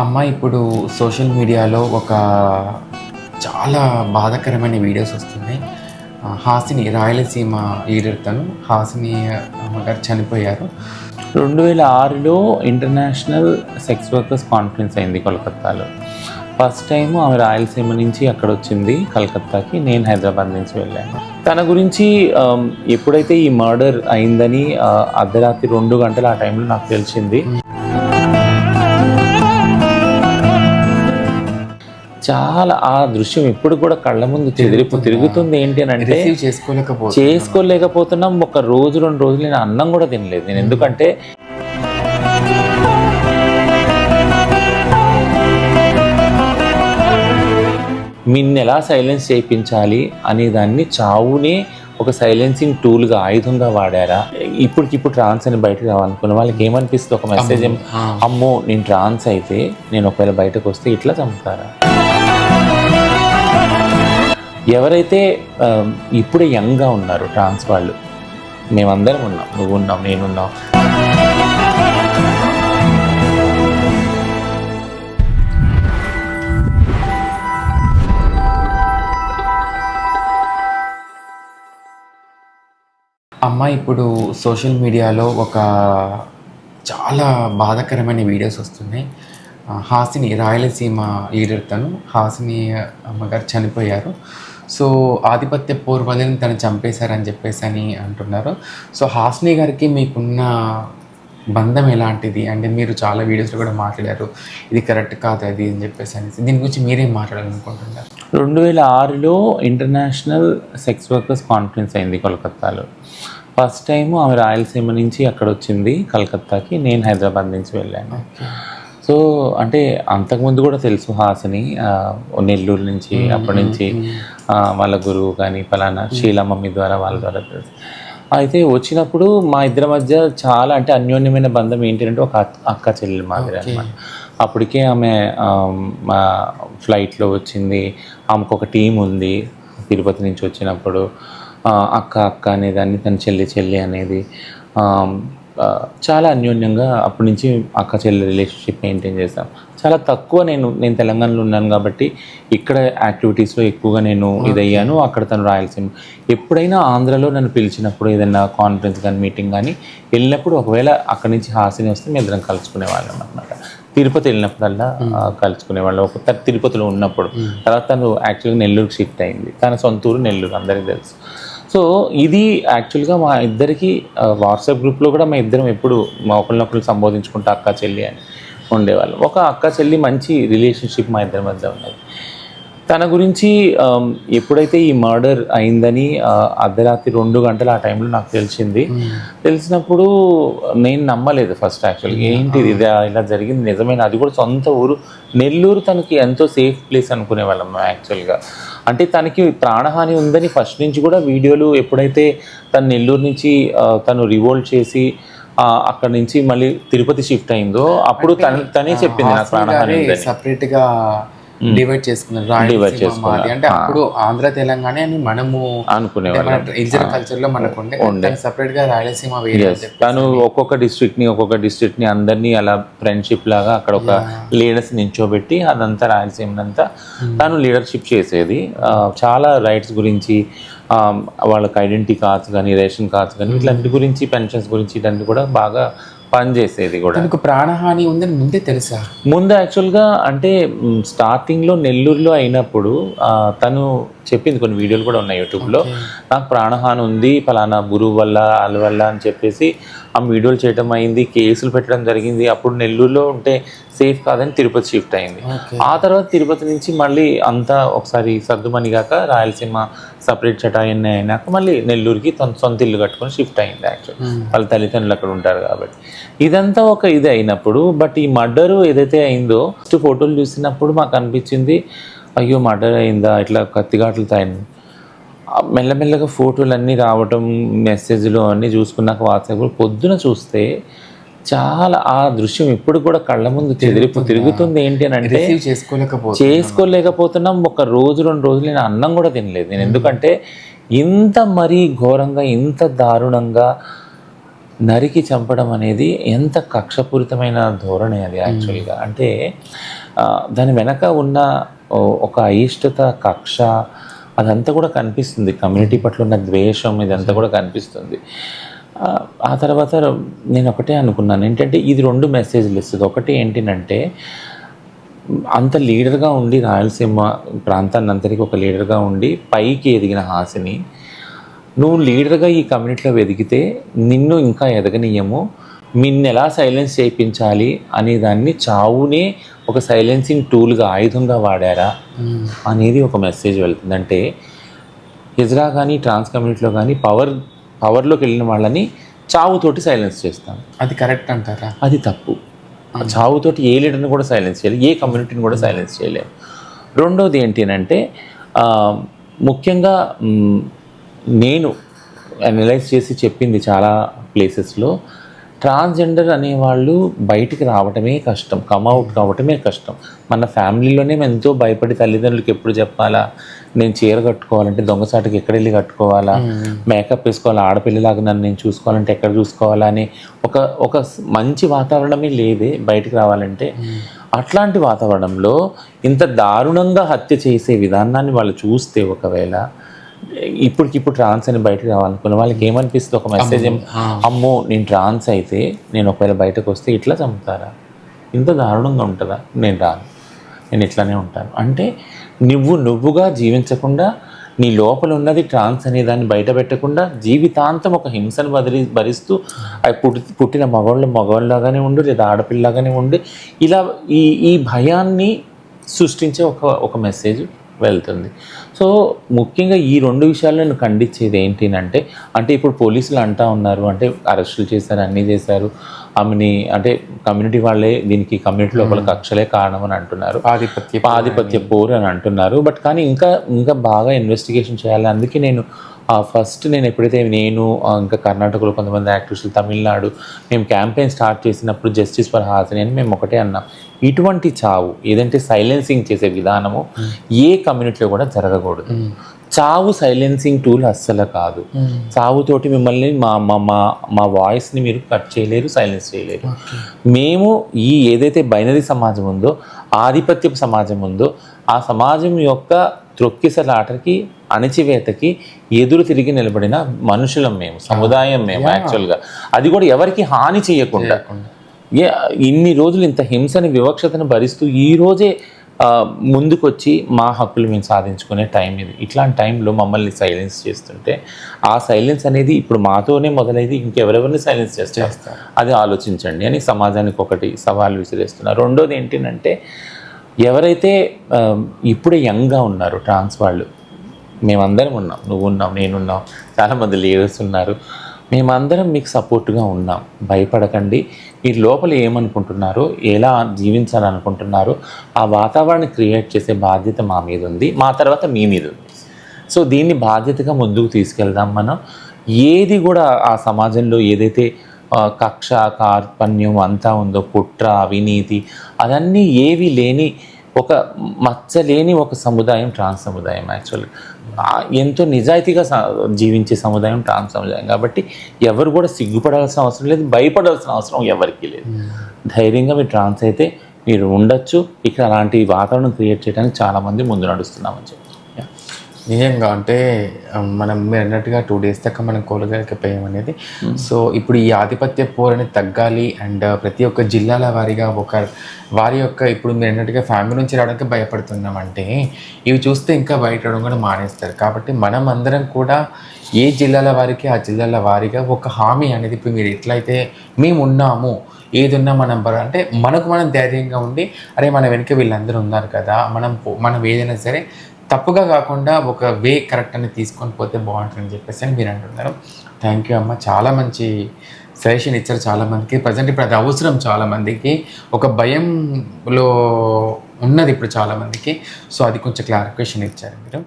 అమ్మ ఇప్పుడు సోషల్ మీడియాలో ఒక చాలా బాధాకరమైన వీడియోస్ వస్తున్నాయి. హాసిని రాయలసీమ లీడర్ తను హాసిని అమ్మగారు చనిపోయారు. రెండు వేల ఆరులో ఇంటర్నేషనల్ సెక్స్ వర్కర్స్ కాన్ఫరెన్స్ అయింది కోల్కత్తాలో. ఫస్ట్ టైం ఆమె రాయలసీమ నుంచి అక్కడ వచ్చింది కలకత్తాకి. నేను హైదరాబాద్ నుంచి వెళ్ళాను. తన గురించి ఎప్పుడైతే ఈ మర్డర్ అయిందని అర్ధరాత్రి రెండు గంటల ఆ టైంలో నాకు తెలిసింది. చాలా ఆ దృశ్యం ఇప్పుడు కూడా కళ్ళ ముందు చెదిరిపు తిరుగుతుంది. ఏంటి అని అంటే చేసుకోలేకపోతున్నాం. ఒక రోజు రెండు రోజులు నేను అన్నం కూడా తినలేదు. నేను ఎందుకంటే మిన్ను ఎలా సైలెన్స్ చేయించాలి అనే దాన్ని చావునే ఒక సైలెన్సింగ్ టూల్గా ఆయుధంగా వాడారా? ఇప్పటికిప్పుడు ట్రాన్స్ అని బయటకు రావాలనుకున్న వాళ్ళకి ఏమనిపిస్తుంది? ఒక మెసేజ్. అమ్మో నేను ట్రాన్స్ అయితే నేను ఒకవేళ బయటకు వస్తే ఇట్లా చంపుతారా? ఎవరైతే ఇప్పుడే యంగ్గా ఉన్నారు ట్రాన్స్ వాళ్ళు మేమందరం ఉన్నాం నువ్వు ఉన్నావు నేనున్నాం అమ్మ ఇప్పుడు సోషల్ మీడియాలో ఒక చాలా బాధాకరమైన వీడియోస్ వస్తున్నాయి. హాసిని రాయలసీమ లీడర్ తను. హాసిని అమ్మగారు చనిపోయారు. సో ఆధిపత్య పూర్వదని తను చంపేశారని చెప్పేసి అని అంటున్నారు. సో హాసిని గారికి మీకున్న బంధం ఎలాంటిది? అంటే మీరు చాలా వీడియోస్లో కూడా మాట్లాడారు ఇది కరెక్ట్ కాదు అది అని చెప్పేసి అనేసి దీని గురించి మీరేం మాట్లాడాలనుకుంటున్నారు? రెండు వేల ఆరులో ఇంటర్నేషనల్ సెక్స్ వర్కర్స్ కాన్ఫరెన్స్ అయింది కోల్కత్తాలో. ఫస్ట్ టైం ఆమె రాయలసీమ నుంచి అక్కడ వచ్చింది కలకత్తాకి. నేను హైదరాబాద్ నుంచి వెళ్ళాను. సో అంటే అంతకుముందు కూడా తెలుసు హాసిని. నెల్లూరు నుంచి అప్పటి నుంచి వాళ్ళ గురువు కానీ ఫలానా శీలమమ్మి ద్వారా వాళ్ళ ద్వారా తెలుసు. అయితే వచ్చినప్పుడు మా ఇద్దరి మధ్య చాలా అంటే అన్యోన్యమైన బంధం ఏంటంటే ఒక అక్క- చెల్లెలు మాదిరి అనమాట అప్పటికే ఆమె మా ఫ్లైట్లో వచ్చింది. ఆమెకు ఒక టీం ఉంది తిరుపతి నుంచి వచ్చినప్పుడు. అక్క అక్క అనేదాన్ని తన చెల్లి చెల్లి అనేది. చాలా అన్యోన్యంగా అప్పటి నుంచి అక్క చెల్లి రిలేషన్షిప్ మెయింటైన్ చేశాం. చాలా తక్కువ నేను నేను తెలంగాణలో ఉన్నాను కాబట్టి ఇక్కడ యాక్టివిటీస్లో ఎక్కువగా నేను ఇదయ్యాను. అక్కడ తను రాయలసీమ. ఎప్పుడైనా ఆంధ్రలో నన్ను పిలిచినప్పుడు ఏదైనా కాన్ఫరెన్స్ కానీ మీటింగ్ కానీ వెళ్ళినప్పుడు ఒకవేళ అక్కడి నుంచి హాసిని వస్తే మేము ఇద్దరం కలుసుకునే వాళ్ళం అనమాట తిరుపతి వెళ్ళినప్పుడల్లా ఆ, కలుసుకునే వాళ్ళం ఒక తిరుపతిలో ఉన్నప్పుడు. తర్వాత తను యాక్చువల్గా నెల్లూరుకి షిఫ్ట్ అయింది. తన సొంత ఊరు నెల్లూరు అందరికీ తెలుసు. సో ఇది యాక్చువల్గా మా ఇద్దరికి వాట్సాప్ గ్రూప్లో కూడా మా ఇద్దరం ఎప్పుడు మా ఒకరినొకరు సంబోధించుకుంటూ అక్క చెల్లి అని ఉండేవాళ్ళం. ఒక అక్క చెల్లి మంచి రిలేషన్షిప్ మా ఇద్దరి మధ్య ఉన్నది. తన గురించి ఎప్పుడైతే ఈ మర్డర్ అయిందని అర్ధరాత్రి రెండు గంటల ఆ టైంలో నాకు తెలిసింది. తెలిసినప్పుడు నేను నమ్మలేదు ఫస్ట్ యాక్చువల్గా ఏంటిది ఇది? ఇలా జరిగింది నిజమైన? అది కూడా సొంత ఊరు. నెల్లూరు తనకి ఎంతో సేఫ్ ప్లేస్ అనుకునే వాళ్ళం యాక్చువల్గా అంటే తనకి ప్రాణహాని ఉందని ఫస్ట్ నుంచి కూడా వీడియోలు ఎప్పుడైతే తను నెల్లూరు నుంచి తను రివోల్ట్ చేసి ఆ, అక్కడ నుంచి మళ్ళీ తిరుపతి షిఫ్ట్ అయిందో అప్పుడు తన తనే చెప్పింది నాకు ప్రాణహాని ఉందని. సపరేట్గా డివైడ్ చేసుకున్నారు. రాయలసీమ. మాది. అంటే అప్పుడు ఆంధ్ర తెలంగాణ అని మనము అనుకునేవాళ్ళం. ఇంజర్ కల్చర్లో మనకు ఉండే. సపరేట్గా రాయలసీమ వేరే. తను ఒక్కొక్క డిస్ట్రిక్ట్ని ఒక్కొక్క డిస్ట్రిక్ట్ని అందరినీ అలా ఫ్రెండ్షిప్ లాగా అక్కడ ఒక లీడర్స్ నించోబెట్టి అదంతా రాయలసీమ అంతా తను లీడర్షిప్ చేసేది. చాలా రైట్స్ గురించి వాళ్ళకి ఐడెంటిటీ కార్డ్స్ కానీ రేషన్ కార్డ్స్ కానీ ఇట్లాంటి గురించి పెన్షన్స్ గురించి ఇట్లాంటి కూడా బాగా పనిచేసేది కూడా. తనకు ప్రాణహాని ఉందని ముందే తెలుసా? ముందు యాక్చువల్గా అంటే స్టార్టింగ్లో నెల్లూరులో అయినప్పుడు తను చెప్పింది కొన్ని వీడియోలు కూడా ఉన్నాయి యూట్యూబ్లో. నాకు ప్రాణహాని ఉంది ఫలానా గురువు వల్ల వాళ్ళ వల్ల అని చెప్పేసి ఆ వీడియోలు చేయడం అయింది కేసులు పెట్టడం జరిగింది. అప్పుడు నెల్లూరులో ఉంటే సేఫ్ కాదని తిరుపతి షిఫ్ట్ అయింది. ఆ తర్వాత తిరుపతి నుంచి మళ్ళీ అంతా ఒకసారి సర్దుమణిగాక రాయలసీమ సపరేట్ చటాయన్ని అయినాక మళ్ళీ నెల్లూరుకి తన సొంత ఇల్లు కట్టుకొని షిఫ్ట్ అయింది యాక్చువల్ వాళ్ళ తల్లిదండ్రులు అక్కడ ఉంటారు కాబట్టి. ఇదంతా ఒక ఇది అయినప్పుడు బట్ ఈ మర్డర్ ఏదైతే అయిందో ఫస్ట్ ఫోటోలు చూసినప్పుడు మాకు అనిపించింది అయ్యో మర్డర్ అయిందా? ఇట్లా కత్తిఘాట్లతో అయింది ఆ మెల్లమెల్లగా ఫోటోలు అన్నీ రావటం మెసేజ్లు అన్నీ చూసుకున్నాక వాట్సాప్ పొద్దున చూస్తే చాలా ఆ దృశ్యం ఇప్పుడు కూడా కళ్ళ ముందు చెదిరిపు తిరుగుతుంది? ఏంటి అని అంటే చేసుకోలేకపోతున్నాం. ఒక రోజు రెండు రోజులు నేను అన్నం కూడా తినలేదు. నేను ఎందుకంటే ఇంత మరీ ఘోరంగా ఇంత దారుణంగా నరికి చంపడం అనేది ఎంత కక్షపూరితమైన ధోరణి అది యాక్చువల్గా. అంటే దాని వెనక ఉన్న ఒక అయిష్టత కక్ష అదంతా కూడా కనిపిస్తుంది. కమ్యూనిటీ పట్ల ఉన్న ద్వేషం ఇదంతా కూడా కనిపిస్తుంది. ఆ, ఆ తర్వాత నేను ఒకటే అనుకున్నాను. ఏంటంటే ఇది రెండు మెసేజ్లు ఇస్తుంది ఒకటి ఏంటినంటే అంత లీడర్గా ఉండి రాయలసీమ ప్రాంతాన్ని అంతటికి ఒక లీడర్గా ఉండి పైకి ఎదిగిన హాసిని నువ్వు లీడర్గా ఈ కమ్యూనిటీలో ఎదిగితే నిన్ను ఇంకా ఎదగనీయము. నిన్ను ఎలా సైలెన్స్ చేయించాలి అనే దాన్ని చావునే ఒక సైలెన్సింగ్ టూల్గా ఆయుధంగా వాడారా? అనేది ఒక మెసేజ్ వెళ్తుంది. అంటే హిజ్రా కానీ ట్రాన్స్ కమ్యూనిటీలో కానీ పవర్ పవర్లోకి వెళ్ళిన వాళ్ళని చావుతోటి సైలెన్స్ చేస్తాం. అది కరెక్ట్ అంటారా? అది తప్పు. చావుతోటి ఏ లీడర్ని కూడా సైలెన్స్ చేయలేము ఏ కమ్యూనిటీని కూడా సైలెన్స్ చేయలేము రెండోది ఏంటి అంటే ముఖ్యంగా నేను అనలైజ్ చేసి చెప్పింది చాలా ప్లేసెస్లో ట్రాన్స్జెండర్ అనేవాళ్ళు బయటికి రావటమే కష్టం కమ్అవుట్ కావటమే కష్టం. మన ఫ్యామిలీలోనే మేము ఎంతో భయపడి తల్లిదండ్రులకి ఎప్పుడు చెప్పాలా నేను చీర కట్టుకోవాలంటే దొంగసాటికి ఎక్కడ వెళ్ళి కట్టుకోవాలా మేకప్ వేసుకోవాలా ఆడపిల్లలాగా నన్ను నేను చూసుకోవాలంటే ఎక్కడ చూసుకోవాలా అని ఒక ఒక మంచి వాతావరణమే లేదే బయటికి రావాలంటే. అట్లాంటి వాతావరణంలో ఇంత దారుణంగా హత్య చేసే విధానాన్ని వాళ్ళు చూస్తే ఒకవేళ ఇప్పటికిప్పుడు ట్రాన్స్ అని బయటకు రావాలనుకున్న వాళ్ళకి ఏమనిపిస్తుంది? ఒక మెసేజ్ అమ్మో నేను ట్రాన్స్ అయితే నేను ఒకవేళ బయటకు వస్తే ఇట్లా చంపుతారా? ఇంత దారుణంగా ఉంటుందా? నేను రాను. నేను ఇట్లానే ఉంటాను. అంటే నువ్వు నువ్వుగా జీవించకుండా నీ లోపల ఉన్నది ట్రాన్స్ అనే దాన్ని బయట పెట్టకుండా జీవితాంతం ఒక హింసను బదిలి భరిస్తూ అది పుట్టి పుట్టిన మగవాళ్ళు మగవాళ్ళలాగానే ఉండు లేదా ఆడపిల్లలాగానే ఉండి ఇలా ఈ ఈ భయాన్ని సృష్టించే ఒక ఒక మెసేజ్ వెళ్తుంది. సో ముఖ్యంగా ఈ రెండు విషయాలు నేను ఖండించేది ఏంటి అంటే అంటే ఇప్పుడు పోలీసులు అంటా ఉన్నారు అంటే అరెస్టులు చేశారు అన్నీ చేశారు. ఆమెని అంటే కమ్యూనిటీ వాళ్ళే దీనికి కమ్యూనిటీ లోపల కక్షలే కారణం అని అంటున్నారు. ఆధిపత్య ఆధిపత్య పోరు అని అంటున్నారు. బట్ కానీ ఇంకా ఇంకా బాగా ఇన్వెస్టిగేషన్ చేయాలి. అందుకే నేను ఫస్ట్ నేను ఎప్పుడైతే నేను ఆ, ఇంకా కర్ణాటకలో కొంతమంది యాక్టివిస్టులు తమిళనాడు మేము క్యాంపెయిన్ స్టార్ట్ చేసినప్పుడు జస్టిస్ ఫర్ హాసిని అని మేము ఒకటే అన్నాం. ఇటువంటి చావు ఏదంటే సైలెన్సింగ్ చేసే విధానము ఏ కమ్యూనిటీలో కూడా జరగకూడదు. చావు సైలెన్సింగ్ టూల్ అస్సలు కాదు. చావుతోటి మిమ్మల్ని మా మా మా మా వాయిస్ని మీరు కట్ చేయలేరు సైలెన్స్ చేయలేరు. మేము ఈ ఏదైతే బైనరీ సమాజం ఉందో ఆధిపత్యపు సమాజం ఉందో ఆ సమాజం యొక్క త్రొక్కిసలాటకి అణచివేతకి ఎదురు తిరిగి నిలబడిన మనుషులం మేము సముదాయం మేము యాక్చువల్గా అది కూడా ఎవరికి హాని చేయకుండా. ఇన్ని రోజులు ఇంత హింసని వివక్షతను భరిస్తూ ఈ రోజే ముందుకొచ్చి మా హక్కులు మేము సాధించుకునే టైం ఇది. ఇట్లాంటి టైంలో మమ్మల్ని సైలెన్స్ చేస్తుంటే ఆ సైలెన్స్ అనేది ఇప్పుడు మాతోనే మొదలైంది ఇంకెవరెవరిని సైలెన్స్ చేస్తారు? అది ఆలోచించండి అని సమాజానికి ఒకటి సవాల్ విసిరేస్తున్నారు రెండోది ఏంటంటే ఎవరైతే ఇప్పుడే యంగ్గా ఉన్నారు ట్రాన్స్ వాళ్ళు మేమందరం ఉన్నాం. నువ్వు ఉన్నావు నేనున్నాం చాలామంది లీడర్స్ ఉన్నారు. మేమందరం మీకు సపోర్ట్గా ఉన్నాం. భయపడకండి. మీరు లోపల ఏమనుకుంటున్నారో ఎలా జీవించాలనుకుంటున్నారో ఆ వాతావరణం క్రియేట్ చేసే బాధ్యత మా మీద ఉంది. మా తర్వాత మీ మీద ఉంది. సో దీన్ని బాధ్యతగా ముందుకు తీసుకెళ్దాం మనం. ఏది కూడా ఆ సమాజంలో ఏదైతే కక్ష కార్పణ్యం అంతా ఉందో కుట్ర అవినీతి అదన్నీ ఏవి లేని ఒక మచ్చలేని ఒక సముదాయం ట్రాన్స్ సముదాయం యాక్చువల్గా ఎంతో నిజాయితీగా జీవించే సముదాయం ట్రాన్స్ సముదాయం. కాబట్టి ఎవరు కూడా సిగ్గుపడాల్సిన అవసరం లేదు భయపడాల్సిన అవసరం ఎవరికీ లేదు. ధైర్యంగా మీరు ట్రాన్స్ అయితే మీరు ఉండొచ్చు. ఇక్కడ అలాంటి వాతావరణం క్రియేట్ చేయడానికి చాలామంది ముందు నడుస్తున్నామని చెప్పి. నిజంగా అంటే మనం మీరు అన్నట్టుగా టూ డేస్ దాకా మనం కోలగలిగిపోయాం అనేది. సో ఇప్పుడు ఈ ఆధిపత్య పోర్ అనేది తగ్గాలి అండ్ ప్రతి ఒక్క జిల్లాల వారీగా ఒక వారి యొక్క ఇప్పుడు మీరు అన్నట్టుగా ఫ్యామిలీ నుంచి రావడానికి భయపడుతున్నాం అంటే ఇవి చూస్తే ఇంకా బయట రావడం కూడా మానేస్తారు. కాబట్టి మనం అందరం కూడా ఏ జిల్లాల వారికి ఆ జిల్లాల వారీగా ఒక హామీ అనేది ఇప్పుడు మీరు ఎట్లయితే మేము ఉన్నాము ఏది ఉన్నా మనం బర- అంటే మనకు మనం ధైర్యంగా ఉండి అరే మన వెనుక వీళ్ళందరూ ఉన్నారు కదా మనం మనం ఏదైనా సరే తప్పుగా కాకుండా ఒక వే కరెక్ట్ అని తీసుకొని పోతే బాగుంటుందని చెప్పేసి అని మీరు అంటున్నారు. థ్యాంక్ యూ అమ్మ. చాలా మంచి సజెషన్ ఇచ్చారు చాలామందికి ప్రజెంట్ ఇప్పుడు అది అవసరం చాలామందికి ఒక భయంలో ఉన్నది ఇప్పుడు చాలామందికి సో అది కొంచెం క్లారిఫికేషన్ ఇచ్చారు మీరు.